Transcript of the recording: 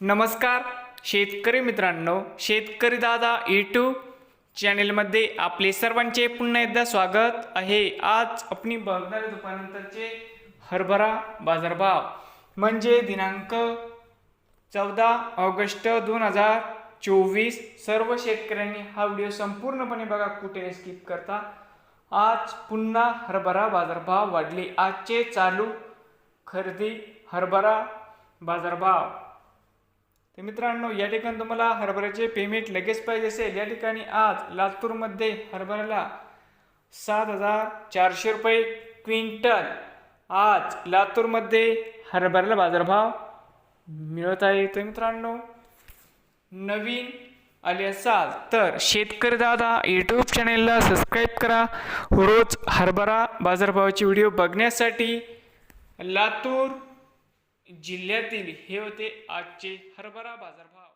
नमस्कार शेतकरी मित्रांनो शेतकरी दादा यूट्यूब चॅनेलमध्ये आपले सर्वांचे पुन्हा एकदा स्वागत आहे. आज आपण बघणार दुपारनंतरचे हरभरा बाजारभाव. म्हणजे दिनांक चौदा ऑगस्ट दोन हजार चोवीस सर्व शेतकऱ्यांनी हा व्हिडिओ संपूर्णपणे बघा कुठे स्किप करता. आज पुन्हा हरभरा बाजारभाव वाढले. आजचे चालू खरेदी हरभरा बाजारभाव. तर मित्रांनो या ठिकाणी तुम्हाला हरभऱ्याचे पेमेंट लगेच पाहिजे असेल. या ठिकाणी आज लातूरमध्ये हरभऱ्याला सात हजार चारशे रुपये क्विंटल. आज लातूरमध्ये हरभऱ्याला बाजारभाव मिळत आहे. तर मित्रांनो नवीन आले असाल तर शेतकरी दादा यूट्यूब चॅनेलला सबस्क्राईब करा. रोज हरभरा बाजारभावाचे व्हिडिओ बघण्यासाठी लातूर जिल्ह्यातील हे होते आजचे हरभरा बाजारभाव.